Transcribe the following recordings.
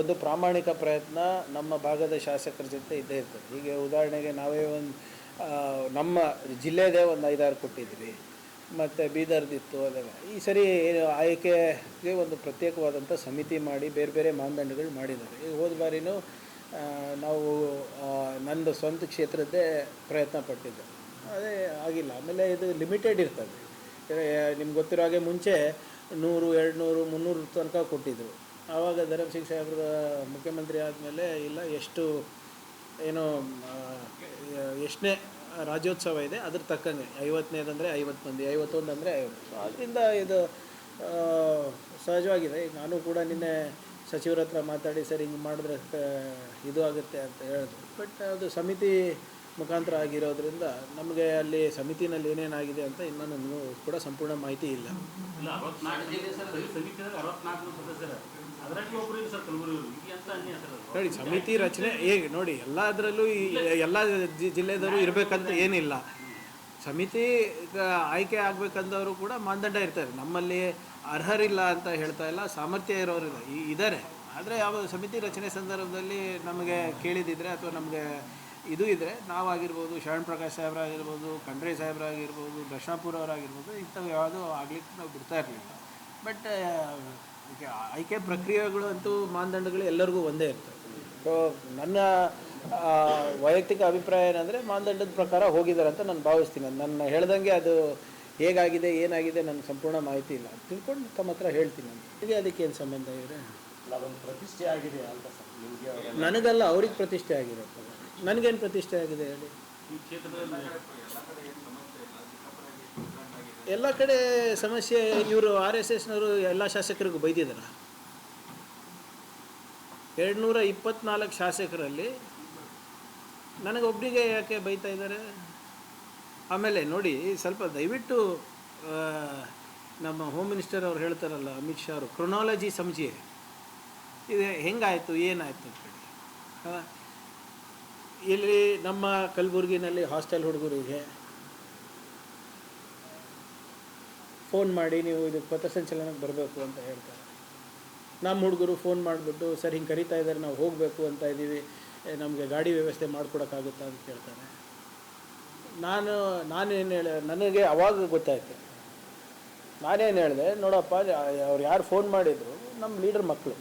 ಒಂದು ಪ್ರಾಮಾಣಿಕ ಪ್ರಯತ್ನ ನಮ್ಮ ಭಾಗದ ಶಾಸಕರ ಜೊತೆ ಇದ್ದೇ ಇರ್ತದೆ. ಹೀಗೆ ಉದಾಹರಣೆಗೆ ನಾವೇ ಒಂದು ನಮ್ಮ ಜಿಲ್ಲೆದೇ ಒಂದು ಐದಾರು ಕೊಟ್ಟಿದ್ವಿ. ಮತ್ತು ಬೀದರ್ದಿತ್ತು ಅದೆಲ್ಲ ಈ ಸರಿ ಆಯ್ಕೆಗೆ ಒಂದು ಪ್ರತ್ಯೇಕವಾದಂಥ ಸಮಿತಿ ಮಾಡಿ ಬೇರೆ ಬೇರೆ ಮಾನದಂಡಗಳು ಮಾಡಿದ್ದಾರೆ. ಈಗ ಹೋದ ಬಾರಿನೂ ನಾವು ನಂದು ಸ್ವಂತ ಕ್ಷೇತ್ರದ್ದೇ ಪ್ರಯತ್ನ ಪಟ್ಟಿದ್ದೆ. ಅದೇ ಆಗಿಲ್ಲ. ಆಮೇಲೆ ಇದು ಲಿಮಿಟೆಡ್ ಇರ್ತದೆ. ನಿಮ್ಗೆ ಗೊತ್ತಿರೋ ಹಾಗೆ ಮುಂಚೆ ನೂರು ಎರಡು ನೂರು ಮುನ್ನೂರು ತನಕ ಕೊಟ್ಟಿದ್ದರು ಆವಾಗ ಧರಮ್ ಸಿಂಗ್ ಸಾಹೇಬ್ರ ಮುಖ್ಯಮಂತ್ರಿ ಆದಮೇಲೆ ಇಲ್ಲ, ಎಷ್ಟು ಏನು ಎಷ್ಟನೇ ರಾಜ್ಯೋತ್ಸವ ಇದೆ, ಅದ್ರ ತಕ್ಕಂಗೆ ಐವತ್ತನೇದಂದರೆ ಐವತ್ತು ಮಂದಿ ಐವತ್ತೊಂದು ಅಂದರೆ ಐವತ್ತು. ಸೊ ಅದರಿಂದ ಇದು ಸಹಜವಾಗಿದೆ. ನಾನು ಕೂಡ ನಿನ್ನೆ ಸಚಿವರ ಹತ್ರ ಮಾತಾಡಿ, ಸರ್, ಹಿಂಗೆ ಮಾಡಿದ್ರೆ ಇದು ಆಗುತ್ತೆ ಅಂತ ಹೇಳಿದ್ರು. ಬಟ್ ಅದು ಸಮಿತಿ ಮುಖಾಂತರ ಆಗಿರೋದ್ರಿಂದ ನಮಗೆ ಅಲ್ಲಿ ಸಮಿತಿನಲ್ಲಿ ಏನೇನಾಗಿದೆ ಅಂತ ಇನ್ನೂ ಕೂಡ ಸಂಪೂರ್ಣ ಮಾಹಿತಿ ಇಲ್ಲ. ನೋಡಿ ಸಮಿತಿ ರಚನೆ ಹೇಗೆ ನೋಡಿ ಎಲ್ಲದರಲ್ಲೂ ಈ ಎಲ್ಲ ಜಿಲ್ಲೆದವರು ಇರಬೇಕಂತ ಏನಿಲ್ಲ. ಸಮಿತಿ ಆಯ್ಕೆ ಆಗ್ಬೇಕಂದವರು ಕೂಡ ಮಾನದಂಡ ಇರ್ತಾರೆ. ನಮ್ಮಲ್ಲಿ ಅರ್ಹರಿಲ್ಲ ಅಂತ ಹೇಳ್ತಾ ಇಲ್ಲ ಸಾಮರ್ಥ್ಯ ಇರೋರು ಇದ್ದಾರೆ ಆದರೆ ಯಾವ ಸಮಿತಿ ರಚನೆ ಸಂದರ್ಭದಲ್ಲಿ ನಮಗೆ ಕೇಳಿದಿದ್ರೆ ಅಥವಾ ನಮಗೆ ಇದು ಇದ್ದರೆ ನಾವಾಗಿರ್ಬೋದು ಶರಣ್ ಪ್ರಕಾಶ್ ಸಾಹೇಬರಾಗಿರ್ಬೋದು ಖಂಡ್ರೆ ಸಾಹೇಬರಾಗಿರ್ಬೋದು ದರ್ಶನಾಪುರ ಅವರಾಗಿರ್ಬೋದು ಇಂಥವು ಯಾವುದೂ ಆಗ್ಲಿಕ್ಕೆ ನಾವು ಬಿಡ್ತಾ ಇರಲಿಲ್ಲ. ಬಟ್ ಆಯ್ಕೆ ಪ್ರಕ್ರಿಯೆಗಳು ಅಂತೂ ಮಾನದಂಡಗಳು ಎಲ್ಲರಿಗೂ ಒಂದೇ ಇರ್ತವೆ ಸೊ ನನ್ನ ಆ, ವೈಯಕ್ತಿಕ ಅಭಿಪ್ರಾಯ ಏನಂದರೆ ಮಾನದಂಡದ ಪ್ರಕಾರ ಹೋಗಿದ್ದಾರೆ ಅಂತ ನಾನು ಭಾವಿಸ್ತೀನಿ. ನನ್ನ ಹೇಳ್ದಂಗೆ ಅದು ಹೇಗಾಗಿದೆ ಏನಾಗಿದೆ ನನಗೆ ಸಂಪೂರ್ಣ ಮಾಹಿತಿ ಇಲ್ಲ. ತಿಳ್ಕೊಂಡು ತಮ್ಮ ಹತ್ರ ಹೇಳ್ತೀನಿ ನಾನು. ಅದಕ್ಕೆ ಏನು ಸಂಬಂಧ ಇದೆ ಪ್ರತಿಷ್ಠೆ ಆಗಿದೆ ನನಗಲ್ಲ ಅವ್ರಿಗೆ ಪ್ರತಿಷ್ಠೆ ಆಗಿರುತ್ತೆ ನನಗೇನು ಪ್ರತಿಷ್ಠೆ ಆಗಿದೆ ಹೇಳಿ? ಎಲ್ಲ ಕಡೆ ಸಮಸ್ಯೆ, ಇವರು ಆರ್ ಎಸ್ ಎಸ್ನವರು ಎಲ್ಲ ಶಾಸಕರಿಗೂ ಬೈದಿದ್ದಾರೆ ಎರಡು ನೂರ ಇಪ್ಪತ್ನಾಲ್ಕು ಶಾಸಕರಲ್ಲಿ ನನಗೊಬ್ಬರಿಗೆ ಯಾಕೆ ಬೈತಾ ಇದ್ದಾರೆ ಆಮೇಲೆ ನೋಡಿ, ಸ್ವಲ್ಪ ದಯವಿಟ್ಟು ನಮ್ಮ ಹೋಮ್ ಮಿನಿಸ್ಟರ್ ಅವ್ರು ಹೇಳ್ತಾರಲ್ಲ, ಅಮಿತ್ ಶಾ ಅವರು ಕ್ರೊನಾಲಜಿ ಸಮಜಿ. ಇದು ಹೆಂಗಾಯಿತು, ಏನಾಯಿತು? ಅಂತೇಳಿ ಇಲ್ಲಿ ನಮ್ಮ ಕಲಬುರಗಿನಲ್ಲಿ ಹಾಸ್ಟೆಲ್ ಹುಡುಗರಿಗೆ ಫೋನ್ ಮಾಡಿ ನೀವು ಇದು ಪಥಸಂಚಲನಕ್ಕೆ ಬರಬೇಕು ಅಂತ ಹೇಳ್ತಾರೆ. ನಮ್ಮ ಹುಡುಗರು ಫೋನ್ ಮಾಡಿಬಿಟ್ಟು, ಸರ್, ಹಿಂಗೆ ಕರಿತಾ ಇದ್ದಾರೆ, ನಾವು ಹೋಗಬೇಕು ಅಂತ ಇದ್ದೀವಿ ನಮಗೆ ಗಾಡಿ ವ್ಯವಸ್ಥೆ ಮಾಡಿಕೊಡೋಕ್ಕಾಗುತ್ತಾ? ಅಂತ ಕೇಳ್ತಾರೆ. ನಾನು, ನಾನೇನು ಹೇಳ, ನನಗೆ ಅವಾಗ ಗೊತ್ತಾಯ್ತು. ನಾನೇನು ಹೇಳಿದೆ, ನೋಡಪ್ಪ, ಅವ್ರು ಯಾರು ಫೋನ್ ಮಾಡಿದ್ರು, ನಮ್ಮ ಲೀಡರ್ ಮಕ್ಕಳು.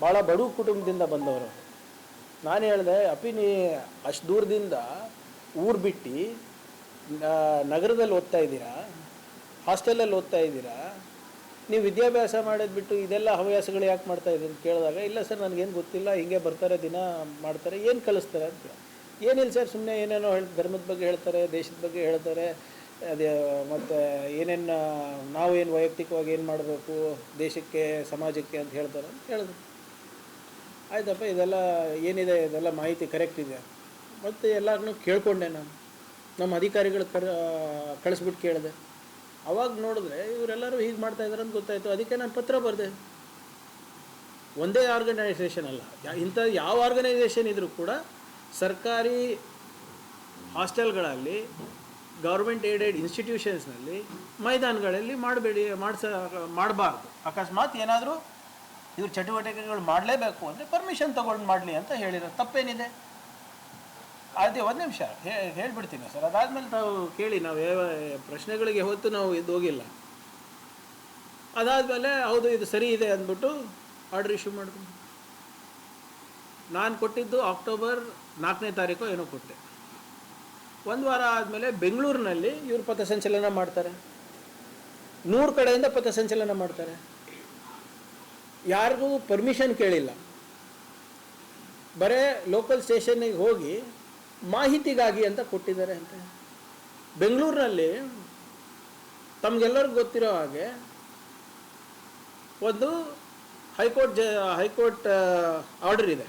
ಭಾಳ ಬಡವ ಕುಟುಂಬದಿಂದ ಬಂದವರು. ನಾನು ಹೇಳಿದೆ ಅಪಿನಿ ಅಷ್ಟು ದೂರದಿಂದ ಊರು ಬಿಟ್ಟು ನಗರದಲ್ಲಿ ಓದ್ತಾ ಇದ್ದೀರಾ? ಹಾಸ್ಟೆಲಲ್ಲಿ ಓದ್ತಾ ಇದ್ದೀರಾ? ನೀವು ವಿದ್ಯಾಭ್ಯಾಸ ಮಾಡೋದು ಬಿಟ್ಟು ಇದೆಲ್ಲ ಹವ್ಯಾಸಗಳು ಯಾಕೆ ಮಾಡ್ತಾ ಇದ್ದೀರಿ ಅಂತ ಕೇಳಿದಾಗ, ಇಲ್ಲ ಸರ್, ನನಗೇನು ಗೊತ್ತಿಲ್ಲ, ಹಿಂಗೆ ಬರ್ತಾರೆ, ದಿನ ಮಾಡ್ತಾರೆ, ಏನು ಕಲಿಸ್ತಾರೆ ಅಂತ ಏನಿಲ್ಲ ಸರ್ ಸುಮ್ಮನೆ ಏನೇನೋ ಹೇಳಿ, ಧರ್ಮದ ಬಗ್ಗೆ ಹೇಳ್ತಾರೆ, ದೇಶದ ಬಗ್ಗೆ ಹೇಳ್ತಾರೆ, ಅದೇ, ಮತ್ತು ಏನೇನು, ನಾವು ಏನು ವೈಯಕ್ತಿಕವಾಗಿ ಏನು ಮಾಡಬೇಕು, ದೇಶಕ್ಕೆ, ಸಮಾಜಕ್ಕೆ ಅಂತ ಹೇಳ್ತಾರೆ ಅಂತ ಹೇಳಿದ್ರು ಆಯ್ತಪ್ಪ, ಇದೆಲ್ಲ ಏನಿದೆ, ಇದೆಲ್ಲ ಮಾಹಿತಿ ಕರೆಕ್ಟ್ ಇದೆ. ಮತ್ತು ಎಲ್ಲರನ್ನೂ ಕೇಳಿಕೊಂಡೆ ನಾನು. ನಮ್ಮ ಅಧಿಕಾರಿಗಳು ಕರ್, ಕಳಿಸ್ಬಿಟ್ಟು ಕೇಳಿದೆ. ಅವಾಗ ನೋಡಿದ್ರೆ ಇವರೆಲ್ಲರೂ ಹೀಗೆ ಮಾಡ್ತಾ ಇದ್ದಾರೆ ಅಂತ ಗೊತ್ತಾಯಿತು. ಅದಕ್ಕೆ ನಾನು ಪತ್ರ ಬರೆದೆ. ಒಂದೇ ಆರ್ಗನೈಸೇಷನ್ ಅಲ್ಲ. ಇಂಥ ಯಾವ ಆರ್ಗನೈಸೇಷನ್ ಇದ್ದರೂ ಕೂಡ ಸರ್ಕಾರಿ ಹಾಸ್ಟೆಲ್ಗಳಲ್ಲಿ ಗೌರ್ಮೆಂಟ್ ಏಡೆಡ್ ಇನ್ಸ್ಟಿಟ್ಯೂಷನ್ಸ್ನಲ್ಲಿ ಮೈದಾನಗಳಲ್ಲಿ ಮಾಡಬೇಡಿ, ಮಾಡಿಸ, ಮಾಡಬಾರ್ದು. ಅಕಸ್ಮಾತ್ ಏನಾದರೂ ಇವ್ರ ಚಟುವಟಿಕೆಗಳು ಮಾಡಲೇಬೇಕು ಅಂದರೆ ಪರ್ಮಿಷನ್ ತೊಗೊಂಡು ಮಾಡಲಿ ಅಂತ ಹೇಳಿರೋ ತಪ್ಪೇನಿದೆ. ಅದೇ, ಒಂದು ನಿಮಿಷ. ಹೇಳ್ಬಿಡ್ತೀನಿ ಸರ್. ಅದಾದ್ಮೇಲೆ ತಾವು ಕೇಳಿ, ನಾವು ಪ್ರಶ್ನೆಗಳಿಗೆ ಹೊತ್ತು ನಾವು ಇದು ಹೋಗಿಲ್ಲ. ಅದಾದಮೇಲೆ, ಹೌದು, ಇದು ಸರಿ ಇದೆ ಅಂದ್ಬಿಟ್ಟು ಆರ್ಡರ್ ಇಶ್ಯೂ ಮಾಡ್ಕೊಂಡು. ನಾನು ಕೊಟ್ಟಿದ್ದು ಅಕ್ಟೋಬರ್ ನಾಲ್ಕನೇ ತಾರೀಕು ಏನೋ ಕೊಟ್ಟೆ. ಒಂದು ವಾರ ಆದಮೇಲೆ ಬೆಂಗಳೂರಿನಲ್ಲಿ ಇವರು ಪಥಸಂಚಲನ ಮಾಡ್ತಾರೆ. ನೂರು ಕಡೆಯಿಂದ ಪಥಸಂಚಲನ ಮಾಡ್ತಾರೆ. ಯಾರಿಗೂ ಪರ್ಮಿಷನ್ ಕೇಳಿಲ್ಲ. ಬರೇ ಲೋಕಲ್ ಸ್ಟೇಷನ್ನಿಗೆ ಹೋಗಿ ಮಾಹಿತಿಗಾಗಿ ಅಂತ ಕೊಟ್ಟಿದ್ದಾರೆ ಅಂತ. ಬೆಂಗಳೂರಿನಲ್ಲಿ ತಮಗೆಲ್ಲರಿಗೂ ಗೊತ್ತಿರೋ ಹಾಗೆ ಒಂದು ಹೈಕೋರ್ಟ್ ಜ, ಹೈಕೋರ್ಟ್ ಆರ್ಡರ್ ಇದೆ.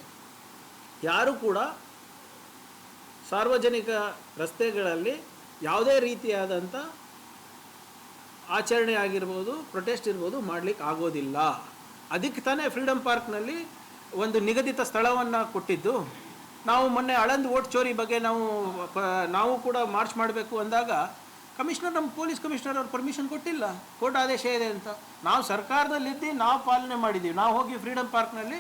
ಯಾರು ಕೂಡ ಸಾರ್ವಜನಿಕ ರಸ್ತೆಗಳಲ್ಲಿ ಯಾವುದೇ ರೀತಿಯಾದಂಥ ಆಚರಣೆ ಆಗಿರ್ಬೋದು, ಪ್ರೊಟೆಸ್ಟ್ ಇರ್ಬೋದು ಮಾಡಲಿಕ್ಕೆ ಆಗೋದಿಲ್ಲ. ಅದಕ್ಕೆ ತಾನೇ ಫ್ರೀಡಮ್ ಪಾರ್ಕ್ನಲ್ಲಿ ಒಂದು ನಿಗದಿತ ಸ್ಥಳವನ್ನು ಕೊಟ್ಟಿದ್ದು. ನಾವು ಮೊನ್ನೆ ಅಳಂದು ಓಟ್ ಚೋರಿ ಬಗ್ಗೆ ನಾವು ನಾವು ಕೂಡ ಮಾರ್ಚ್ ಮಾಡಬೇಕು ಅಂದಾಗ ಕಮಿಷನರ್ ನಮ್ಮ ಪೊಲೀಸ್ ಕಮಿಷನರ್ ಅವ್ರು ಪರ್ಮಿಷನ್ ಕೊಟ್ಟಿಲ್ಲ. ಕೋರ್ಟ್ ಆದೇಶ ಇದೆ ಅಂತ. ನಾವು ಸರ್ಕಾರದಲ್ಲಿದ್ದು, ನಾವು ಪಾಲನೆ ಮಾಡಿದ್ದೀವಿ ನಾವು ಹೋಗಿ ಫ್ರೀಡಮ್ ಪಾರ್ಕ್ನಲ್ಲಿ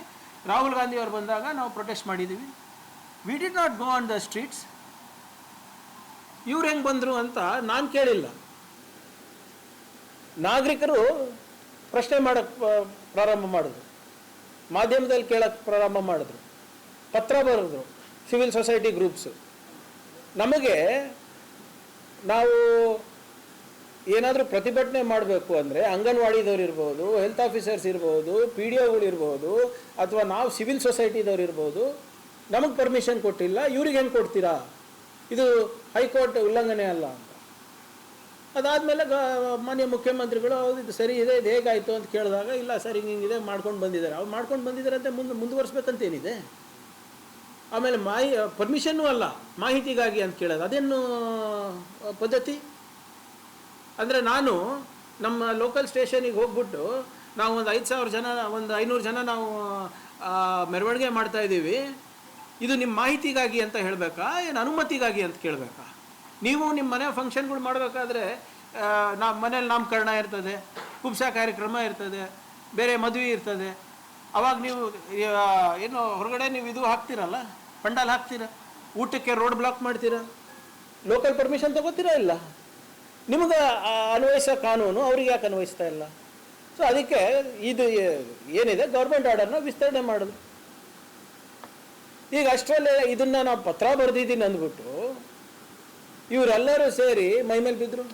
ರಾಹುಲ್ ಗಾಂಧಿ ಅವರು ಬಂದಾಗ ನಾವು ಪ್ರೊಟೆಸ್ಟ್ ಮಾಡಿದ್ದೀವಿ we did not go on the streets ಇವ್ರು ಹೆಂಗೆ ಬಂದರು ಅಂತ ನಾನು ಕೇಳಿಲ್ಲ. ನಾಗರಿಕರು ಪ್ರಶ್ನೆ ಮಾಡೋಕ್ಕೆ ಪ್ರಾರಂಭ ಮಾಡಿದ್ರು. ಮಾಧ್ಯಮದಲ್ಲಿ ಕೇಳೋಕ್ಕೆ ಪ್ರಾರಂಭ ಮಾಡಿದ್ರು. ಪತ್ರ ಬರೆದ್ರು ಸಿವಿಲ್ ಸೊಸೈಟಿ ಗ್ರೂಪ್ಸು ನಮಗೆ ನಾವು ಏನಾದರೂ ಪ್ರತಿಭಟನೆ ಮಾಡಬೇಕು ಅಂದರೆ ಅಂಗನವಾಡಿದವ್ರು ಇರ್ಬೋದು ಹೆಲ್ತ್ ಆಫೀಸರ್ಸ್ ಇರ್ಬೋದು ಪಿ ಡಿ ಒಗಳು ಇರ್ಬೋದು, ಅಥವಾ ನಾವು ಸಿವಿಲ್ ಸೊಸೈಟಿದವ್ರು ಇರ್ಬೋದು, ನಮಗೆ ಪರ್ಮಿಷನ್ ಕೊಟ್ಟಿಲ್ಲ, ಇವ್ರಿಗೆ ಹೆಂಗೆ ಕೊಡ್ತೀರಾ? ಇದು ಹೈಕೋರ್ಟ್ ಉಲ್ಲಂಘನೆ ಅಲ್ಲ ಅಂತ. ಅದಾದಮೇಲೆ ಗ, ಮಾನ್ಯ ಮುಖ್ಯಮಂತ್ರಿಗಳು ಇದು ಸರಿ ಇದೆ, ಇದು ಹೇಗಾಯಿತು ಅಂತ ಕೇಳಿದಾಗ, ಇಲ್ಲ ಸರ್, ಹಿಂಗೆ ಹಿಂಗಿದೆ ಮಾಡ್ಕೊಂಡು ಬಂದಿದ್ದಾರೆ. ಅವ್ರು ಮಾಡ್ಕೊಂಡು ಬಂದಿದ್ದಾರೆ ಅಂತ ಮುಂದೆ, ಮುಂದುವರಿಸ್ಬೇಕಂತೇನಿದೆ. ಆಮೇಲೆ ಮಾಹಿ ಪರ್ಮಿಷನ್ನೂ ಅಲ್ಲ, ಮಾಹಿತಿಗಾಗಿ ಅಂತ ಕೇಳೋದು. ಅದೇನು ಪದ್ಧತಿ? ಅಂದರೆ ನಾನು ನಮ್ಮ ಲೋಕಲ್ ಸ್ಟೇಷನಿಗೆ ಹೋಗ್ಬಿಟ್ಟು ನಾವು ಒಂದು ಐದು ಸಾವಿರ ಜನ, ಒಂದು ಐನೂರು ಜನ ನಾವು ಮೆರವಣಿಗೆ ಮಾಡ್ತಾ ಇದ್ದೀವಿ. ಇದು ನಿಮ್ಮ ಮಾಹಿತಿಗಾಗಿ ಅಂತ ಹೇಳಬೇಕಾ? ಏನು ಅನುಮತಿಗಾಗಿ ಅಂತ ಕೇಳಬೇಕಾ? ನೀವು ನಿಮ್ಮ ಮನೆ ಫಂಕ್ಷನ್ಗಳು ಮಾಡಬೇಕಾದ್ರೆ ನಮ್ಮ ಮನೇಲಿ ನಾಮಕರಣ ಇರ್ತದೆ ಕುಬ್ಸಾ ಕಾರ್ಯಕ್ರಮ ಇರ್ತದೆ, ಬೇರೆ ಮದುವೆ ಇರ್ತದೆ. ಅವಾಗ ನೀವು ಏನು, ಹೊರಗಡೆ ನೀವು ಇದು ಹಾಕ್ತೀರಲ್ಲ? ಪಂಡಾಲ್ ಹಾಕ್ತೀರ? ಊಟಕ್ಕೆ ರೋಡ್ ಬ್ಲಾಕ್ ಮಾಡ್ತೀರಾ? ಲೋಕಲ್ ಪರ್ಮಿಷನ್ ತಗೋತೀರಾ ಇಲ್ಲ? ನಿಮಗೆ ಅನ್ವಯಿಸೋ ಕಾನೂನು ಅವ್ರಿಗೆ ಯಾಕೆ ಅನ್ವಯಿಸ್ತಾ ಇಲ್ಲ? ಸೊ ಅದಕ್ಕೆ ಇದು ಏನಿದೆ? ಗೌರ್ಮೆಂಟ್ ಆರ್ಡರ್ನ ವಿಸ್ತರಣೆ ಮಾಡೋದು. ಈಗ ಅಷ್ಟರಲ್ಲೇ ಇದನ್ನ ನಾವು ಪತ್ರ ಬರೆದಿದ್ದೀನಿ ಅಂದ್ಬಿಟ್ಟು, ಇವರೆಲ್ಲರೂ ಸೇರಿ ಮೈ ಮೇಲೆ ಬಿದ್ದರು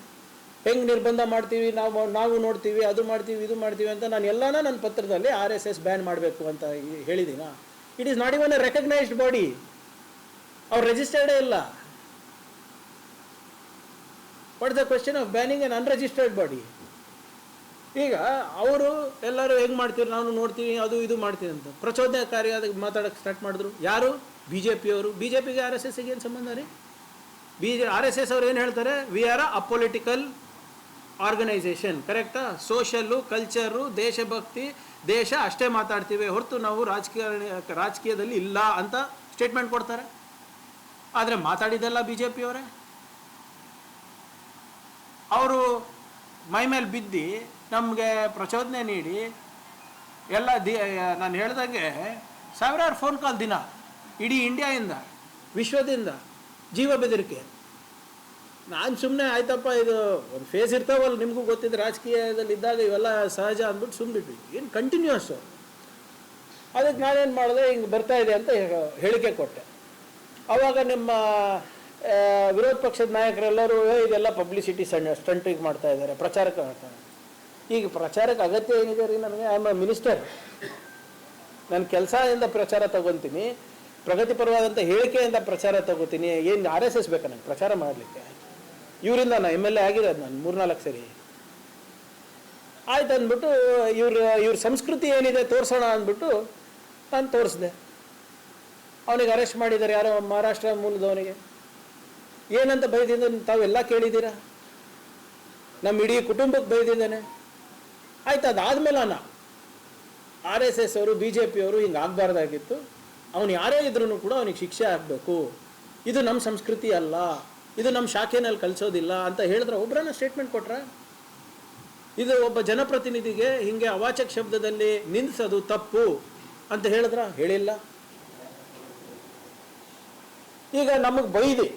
ಹೆಂಗೆ ನಿರ್ಬಂಧ ಮಾಡ್ತೀವಿ, ನಾವು ನಾವು ನೋಡ್ತೀವಿ, ಅದು ಮಾಡ್ತೀವಿ, ಇದು ಮಾಡ್ತೀವಿ ಅಂತ ನಾನು ಎಲ್ಲಾನ ನನ್ನ ಪತ್ರದಲ್ಲಿ ಆರ್ ಎಸ್ ಎಸ್ ಬ್ಯಾನ್ ಮಾಡಬೇಕು ಅಂತ ಹೇಳಿದ್ದೀನ it is not even a recognised body ಅವ್ರು ರೆಜಿಸ್ಟರ್ಡೇ ಇಲ್ಲ. What the question of banning an unregistered body ಈಗ ಅವರು ಎಲ್ಲರೂ ಹೆಂಗೆ ಮಾಡ್ತೀವಿ ನಾನು ನೋಡ್ತೀವಿ ಅದು ಇದು ಮಾಡ್ತೀನಿ ಅಂತ. ಪ್ರಚೋದನಕಾರಿ ಅದಕ್ಕೆ ಮಾತಾಡೋಕ್ಕೆ ಸ್ಟಾರ್ಟ್ ಮಾಡಿದ್ರು. ಯಾರು? ಬಿ ಜೆ ಪಿಯವರು ಬಿ ಜೆ ಪಿಗೆ ಆರ್ ಎಸ್ ಎಸ್ಗೆ ಏನು ಸಂಬಂಧ ರೀ? B J R S S ಅವ್ರು ಏನು ಹೇಳ್ತಾರೆ? We are a apolitical organisation ಕರೆಕ್ಟಾ ಸೋಷಲ್ಲು ಕಲ್ಚರು ದೇಶಭಕ್ತಿ ದೇಶ ಅಷ್ಟೇ ಮಾತಾಡ್ತೀವಿ. ಹೊರತು ನಾವು ರಾಜಕೀಯ, ರಾಜಕೀಯದಲ್ಲಿ ಇಲ್ಲ ಅಂತ ಸ್ಟೇಟ್ಮೆಂಟ್ ಕೊಡ್ತಾರೆ. ಆದರೆ ಮಾತಾಡಿದ್ದಲ್ಲ ಬಿ ಜೆ ಪಿಯವರೇ ಅವರು ಮೈ ಮೇಲೆ ಬಿದ್ದು ನಮಗೆ ಪ್ರಚೋದನೆ ನೀಡಿ ಎಲ್ಲ ದಿ, ನಾನು ಹೇಳ್ದಂಗೆ ಸಾವಿರಾರು ಫೋನ್ ಕಾಲ್ ದಿನ ಇಡೀ ಇಂಡಿಯಾದಿಂದ ವಿಶ್ವದಿಂದ ಜೀವ ಬೆದರಿಕೆ. ನಾನು ಸುಮ್ಮನೆ ಆಯ್ತಪ್ಪ ಇದು ಒಂದು ಫೇಸ್ ಇರ್ತಾವಲ್ಲ ನಿಮಗೂ ಗೊತ್ತಿದೆ ರಾಜಕೀಯದಲ್ಲಿ ಇದ್ದಾಗ ಇವೆಲ್ಲ ಸಹಜ ಅಂದ್ಬಿಟ್ಟು ಸುಮ್ಮನಿಟ್ವಿ ಏನು ಕಂಟಿನ್ಯೂಸ್ ಅದಕ್ಕೆ ನಾನೇನು ಮಾಡಿದೆ ಹಿಂಗೆ ಬರ್ತಾ ಇದೆ ಅಂತ ಹೇಳಿಕೆ ಕೊಟ್ಟೆ. ಆವಾಗ ನಿಮ್ಮ ವಿರೋಧ ಪಕ್ಷದ ನಾಯಕರೆಲ್ಲರೂ "ಏ, ಇದೆಲ್ಲ ಪಬ್ಲಿಸಿಟಿ ಸಣ್ಣ ಸ್ಟಂಟಿಗೆ ಮಾಡ್ತಾ ಇದ್ದಾರೆ ಪ್ರಚಾರಕ್ಕೆ ಮಾಡ್ತಾರೆ ಈಗ ಪ್ರಚಾರಕ್ಕೆ ಅಗತ್ಯ ಏನಿದೆ ರೀ ನನಗೆ? ಐ ಆಮ್ ಅ ಮಿನಿಸ್ಟರ್ ನನ್ನ ಕೆಲಸದಿಂದ ಪ್ರಚಾರ ತಗೊತೀನಿ ಪ್ರಗತಿಪರವಾದಂಥ ಹೇಳಿಕೆಯಿಂದ ಪ್ರಚಾರ ತಗೋತೀನಿ ಏನು ಆರ್ ಎಸ್ ಎಸ್ ಬೇಕಾ ನನಗೆ ಪ್ರಚಾರ ಮಾಡಲಿಕ್ಕೆ. ಇವರಿಂದ ನಾನು ಎಂ ಎಲ್ ಎ ಆಗಿರೋದು ನಾನು ಮೂರ್ನಾಲ್ಕು ಸರಿ. ಆಯ್ತು ಅಂದ್ಬಿಟ್ಟು ಇವ್ರ ಇವ್ರ ಸಂಸ್ಕೃತಿ ಏನಿದೆ ತೋರಿಸೋಣ ಅಂದ್ಬಿಟ್ಟು ನಾನು ತೋರಿಸ್ದೆ. ಅವನಿಗೆ ಅರೆಸ್ಟ್ ಮಾಡಿದ್ದಾರೆ ಯಾರೋ ಮಹಾರಾಷ್ಟ್ರ ಮೂಲದವನಿಗೆ. ಏನಂತ ಬೈದಿದ್ದಾನೆ ತಾವೆಲ್ಲ ಕೇಳಿದ್ದೀರಾ? ನಮ್ಮ ಇಡೀ ಕುಟುಂಬಕ್ಕೆ ಬೈದಿದ್ದಾನೆ ಆಯ್ತು, ಅದಾದ್ಮೇಲೆ ಅನ್ನ ಆರ್ ಎಸ್ ಎಸ್ ಅವರು ಬಿ ಜೆ ಪಿಯವರು ಹಿಂಗೆ ಆಗಬಾರ್ದಾಗಿತ್ತು. ಅವನು ಯಾರೇ ಇದ್ರೂ ಕೂಡ ಅವನಿಗೆ ಶಿಕ್ಷೆ ಆಗಬೇಕು. ಇದು ನಮ್ಮ ಸಂಸ್ಕೃತಿ ಅಲ್ಲ. ಇದು ನಮ್ಮ ಶಾಖೆನಲ್ಲಿ ಕಲಿಸೋದಿಲ್ಲ ಅಂತ ಹೇಳಿದ್ರೆ ಒಬ್ಬರನ್ನ ಸ್ಟೇಟ್ಮೆಂಟ್ ಕೊಟ್ರ? ಇದು ಒಬ್ಬ ಜನಪ್ರತಿನಿಧಿಗೆ ಹಿಂಗೆ ಅವಾಚಕ ಶಬ್ದದಲ್ಲಿ ನಿಂದಿಸೋದು ತಪ್ಪು ಅಂತ ಹೇಳಿದ್ರ? ಹೇಳಿಲ್ಲ. ಈಗ ನಮಗೆ ಬೈದಿ.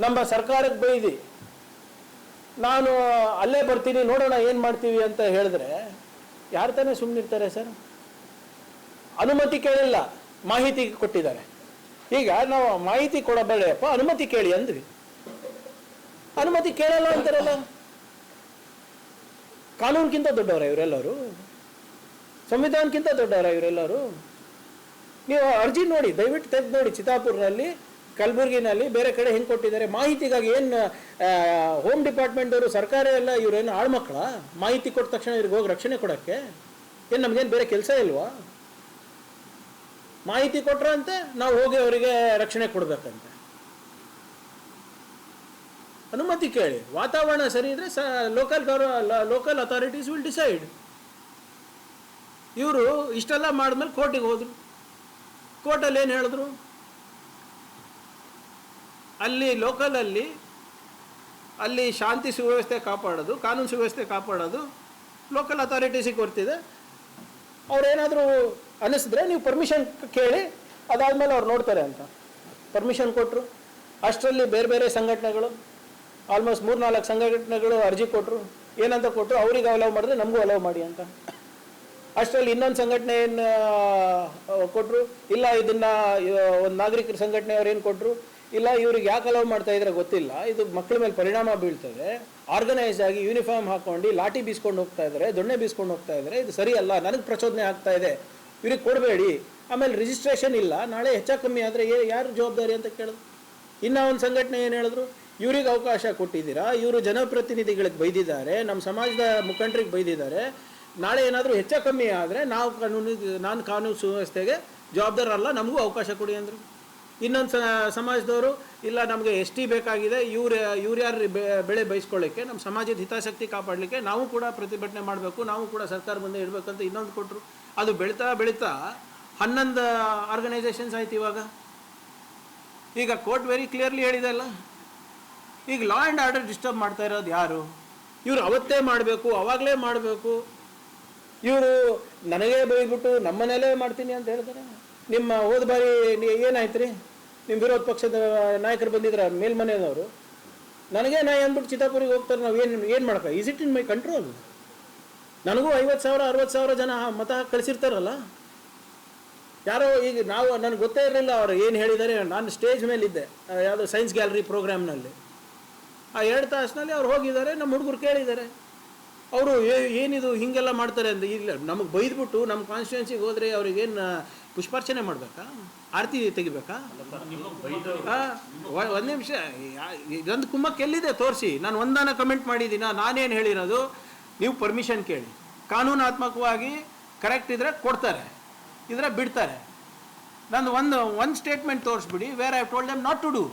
ನಮ್ಮ ಸರ್ಕಾರಕ್ಕೆ ಬೈದಿ. ನಾನು ಅಲ್ಲೇ ಬರ್ತೀನಿ, ನೋಡೋಣ ಏನು ಮಾಡ್ತೀವಿ ಅಂತ ಹೇಳಿದ್ರೆ ಯಾರು ತಾನೇ ಸುಮ್ಮನಿರ್ತಾರೆ ಸರ್? ಅನುಮತಿ ಕೇಳಿಲ್ಲ, ಮಾಹಿತಿ ಕೊಟ್ಟಿದ್ದಾರೆ. ಈಗ ನಾವು ಮಾಹಿತಿ ಕೊಡಬೇಡಪ್ಪ ಅನುಮತಿ ಕೇಳಿ ಅಂದ್ವಿ. ಅನುಮತಿ ಕೇಳಲ್ಲ ಅಂತಾರಲ್ಲ? ಕಾನೂನ್ಗಿಂತ ದೊಡ್ಡವರ ಇವರೆಲ್ಲರೂ? ಸಂವಿಧಾನಕ್ಕಿಂತ ದೊಡ್ಡವರ ಇವರೆಲ್ಲರೂ? ನೀವು ಅರ್ಜಿ ನೋಡಿ, ದಯವಿಟ್ಟು ತೆಗೆದು ನೋಡಿ, ಚಿತ್ತಾಪುರ್ನಲ್ಲಿ, ಕಲಬುರಗಿನಲ್ಲಿ, ಬೇರೆ ಕಡೆ ಹೆಂಗೆ ಕೊಟ್ಟಿದ್ದಾರೆ, ಮಾಹಿತಿಗಾಗಿ ಏನು ಹೋಮ್ ಡಿಪಾರ್ಟ್ಮೆಂಟವರು ಸರ್ಕಾರ ಎಲ್ಲ ಇವರೇನು ಆಳ್ಮಕ್ಳ ಮಾಹಿತಿ ಕೊಟ್ಟ ತಕ್ಷಣ ಇವ್ರಿಗೆ ಹೋಗಿ ರಕ್ಷಣೆ ಕೊಡೋಕ್ಕೆ? ಏನು ನಮಗೇನು ಬೇರೆ ಕೆಲಸ ಇಲ್ವಾ? ಮಾಹಿತಿ ಕೊಟ್ರಂತೆ ನಾವು ಹೋಗಿ ಅವರಿಗೆ ರಕ್ಷಣೆ ಕೊಡಬೇಕಂತೆ. ಅನುಮತಿ ಕೇಳಿ. ವಾತಾವರಣ ಸರಿ ಇದ್ರೆ ಸ ಲೋಕಲ್ ಗೌರವ ಲೋಕಲ್ ಅಥಾರಿಟೀಸ್ ವಿಲ್ ಡಿಸೈಡ್ ಇವರು ಇಷ್ಟೆಲ್ಲ ಮಾಡಿದ್ಮೇಲೆ ಕೋರ್ಟಿಗೆ ಹೋದ್ರು. ಕೋರ್ಟಲ್ಲಿ ಏನು ಹೇಳಿದ್ರು? ಅಲ್ಲಿ ಲೋಕಲಲ್ಲಿ ಅಲ್ಲಿ ಶಾಂತಿ ಸುವ್ಯವಸ್ಥೆ ಕಾಪಾಡೋದು, ಕಾನೂನು ಸುವ್ಯವಸ್ಥೆ ಕಾಪಾಡೋದು ಲೋಕಲ್ ಅಥಾರಿಟೀಸಿಗೆ ಕೊಡ್ತಿದೆ. ಅವ್ರೇನಾದರೂ ಅನ್ನಿಸಿದ್ರೆ ನೀವು ಪರ್ಮಿಷನ್ ಕೇಳಿ, ಅದಾದಮೇಲೆ ಅವ್ರು ನೋಡ್ತಾರೆ ಅಂತ. ಪರ್ಮಿಷನ್ ಕೊಟ್ಟರು ಅಷ್ಟರಲ್ಲಿ ಬೇರೆ ಬೇರೆ ಸಂಘಟನೆಗಳು ಆಲ್ಮೋಸ್ಟ್ ಮೂರು ನಾಲ್ಕು ಸಂಘಟನೆಗಳು ಅರ್ಜಿ ಕೊಟ್ಟರು ಏನಂತ ಕೊಟ್ಟರು ಅವ್ರಿಗೆ ಅಲೋವ್ ಮಾಡಿದ್ರೆ ನಮಗೂ ಅಲೋವ್ ಮಾಡಿ ಅಂತ. ಅಷ್ಟರಲ್ಲಿ ಇನ್ನೊಂದು ಸಂಘಟನೆ ಏನು ಕೊಟ್ಟರು ಇಲ್ಲ, ಇದನ್ನು ಒಂದು ನಾಗರಿಕರ ಸಂಘಟನೆಯವ್ರು ಏನು ಕೊಟ್ಟರು ಇಲ್ಲ, ಇವ್ರಿಗೆ ಯಾಕೆ ಅಲೌ ಮಾಡ್ತಾ ಇದ್ರೆ ಗೊತ್ತಿಲ್ಲ. ಇದು ಮಕ್ಕಳ ಮೇಲೆ ಪರಿಣಾಮ ಬೀಳ್ತದೆ. ಆರ್ಗನೈಸ್ ಆಗಿ ಯೂನಿಫಾರ್ಮ್ ಹಾಕೊಂಡು, ಲಾಠಿ ಬೀಸ್ಕೊಂಡು ಹೋಗ್ತಾ ಇದ್ದಾರೆ ದೊಣ್ಣೆ ಬೀಸ್ಕೊಂಡು ಹೋಗ್ತಾ ಇದ್ದಾರೆ ಇದು ಸರಿ ಅಲ್ಲ ನನಗೆ ಪ್ರಚೋದನೆ ಆಗ್ತಾ ಇದೆ. ಇವ್ರಿಗೆ ಕೊಡಬೇಡಿ. ಆಮೇಲೆ ರಿಜಿಸ್ಟ್ರೇಷನ್ ಇಲ್ಲ. ನಾಳೆ ಹೆಚ್ಚು ಕಮ್ಮಿ ಆದರೆ ಯಾರು ಜವಾಬ್ದಾರಿ ಅಂತ ಕೇಳಿದ್ರು? ಇನ್ನು ಒಂದು ಸಂಘಟನೆ ಏನು ಹೇಳಿದ್ರು? ಇವ್ರಿಗೆ ಅವಕಾಶ ಕೊಟ್ಟಿದ್ದೀರಾ? ಇವರು ಜನಪ್ರತಿನಿಧಿಗಳಿಗೆ ಬೈದಿದ್ದಾರೆ. ನಮ್ಮ ಸಮಾಜದ ಮುಖಂಡರಿಗೆ ಬೈದಿದ್ದಾರೆ. ನಾಳೆ ಏನಾದರೂ ಹೆಚ್ಚು ಕಮ್ಮಿ ಆದರೆ ನಾವು ಕಾನೂನಿಗೆ ನಾನು ಕಾನೂನು ಸುವ್ಯವಸ್ಥೆಗೆ ಜವಾಬ್ದಾರಲ್ಲ ನಮಗೂ ಅವಕಾಶ ಕೊಡಿ ಅಂದರು. ಇನ್ನೊಂದು ಸಮಾಜದವರು, ಇಲ್ಲ ನಮಗೆ ಎಸ್ ಟಿ ಬೇಕಾಗಿದೆ, ಇವ್ರು ಇವ್ರು ಯಾರು ಬೆಳೆ ಬಯಸ್ಕೊಳ್ಳಿಕ್ಕೆ ನಮ್ಮ ಸಮಾಜದ ಹಿತಾಸಕ್ತಿ ಕಾಪಾಡಲಿಕ್ಕೆ ನಾವು ಕೂಡ ಪ್ರತಿಭಟನೆ ಮಾಡಬೇಕು, ನಾವು ಕೂಡ ಸರ್ಕಾರ ಮುಂದೆ ಇಡಬೇಕಂತ ಇನ್ನೊಂದು ಕೊಟ್ಟರು ಅದು ಬೆಳೀತಾ ಬೆಳೀತಾ ಹನ್ನೊಂದು ಆರ್ಗನೈಸೇಷನ್ಸ್ ಆಯ್ತು ಇವಾಗ. ಈಗ ಕೋರ್ಟ್ ವೆರಿ ಕ್ಲಿಯರ್ಲಿ ಹೇಳಿದೆ ಅಲ್ಲ. ಈಗ ಲಾ ಆ್ಯಂಡ್ ಆರ್ಡರ್ ಡಿಸ್ಟರ್ಬ್ ಮಾಡ್ತಾ ಇರೋದು ಯಾರು? ಇವರು ಅವತ್ತೇ ಮಾಡಬೇಕು, ಅವಾಗಲೇ ಮಾಡಬೇಕು. ಇವರು, ನನಗೇ ಬೈದ್ಬಿಟ್ಟು ನಮ್ಮನೇಲೇ ಮಾಡ್ತೀನಿ ಅಂತ ಹೇಳ್ತಾರೆ. ನಿಮ್ಮ ಹೋದ ಬಾರಿ ಏನಾಯ್ತು ರೀ ನಿಮ್ಮ ವಿರೋಧ ಪಕ್ಷದ ನಾಯಕರು ಬಂದಿದ್ರ ಮೇಲ್ಮನೆಯವರು ನನಗೆ ನಾ ಅಂದ್ಬಿಟ್ಟು ಚಿತ್ತಾಪುರಿಗೆ ಹೋಗ್ತಾರೆ ನಾವು ಏನು ಏನು ಮಾಡಕ is it in my control ನನಗೂ ಐವತ್ತು ಸಾವಿರ ಅರವತ್ತು ಸಾವಿರ ಜನ ಮತ ಕಳಿಸಿರ್ತಾರಲ್ಲ. ಯಾರೋ ಈಗ ನಾವು ನನಗೆ ಗೊತ್ತೇ ಇರಲಿಲ್ಲ ಅವರು ಏನು ಹೇಳಿದ್ದಾರೆ ನಾನು ಸ್ಟೇಜ್ ಮೇಲಿದ್ದೆ ಆ, ಯಾವುದೋ ಸೈನ್ಸ್ ಗ್ಯಾಲರಿ ಪ್ರೋಗ್ರಾಮ್ನಲ್ಲಿ ಆ ಎರಡು ತಾಸಿನಲ್ಲಿ ಅವ್ರು ಹೋಗಿದ್ದಾರೆ ನಮ್ಮ ಹುಡುಗರು ಕೇಳಿದ್ದಾರೆ. ಅವರು ಏನಿದು ಹಿಂಗೆಲ್ಲ ಮಾಡ್ತಾರೆ ಅಂತ ಇಲ್ಲ, ನಮಗೆ ಬೈದ್ಬಿಟ್ಟು ನಮ್ಮ ಕಾನ್ಸ್ಟಿಟ್ಯೂನ್ಸಿಗೆ ಹೋದರೆ ಅವ್ರಿಗೇನು ಪುಷ್ಪಾರ್ಚನೆ ಮಾಡಬೇಕಾ? ಆರತಿ ತೆಗಿಬೇಕಾ? ಹಾಂ ಒಂದು ನಿಮಿಷ ಇದೊಂದು ಕುಮ್ಮಕ್ಕೆ ಎಲ್ಲಿದೆ ತೋರಿಸಿ. ನಾನು ಒಂದಾನ ಕಮೆಂಟ್ ಮಾಡಿದ್ದೀನಿ ನಾನೇನು ಹೇಳಿರೋದು? ನೀವು ಪರ್ಮಿಷನ್ ಕೇಳಿ. ಕಾನೂನಾತ್ಮಕವಾಗಿ ಕರೆಕ್ಟ್ ಇದ್ರೆ ಕೊಡ್ತಾರೆ. ಇದ್ರೆ ಬಿಡ್ತಾರೆ. ನಂದು ಒಂದು ಒಂದು statement ತೋರಿಸ್ಬಿಡಿ where I told them not to do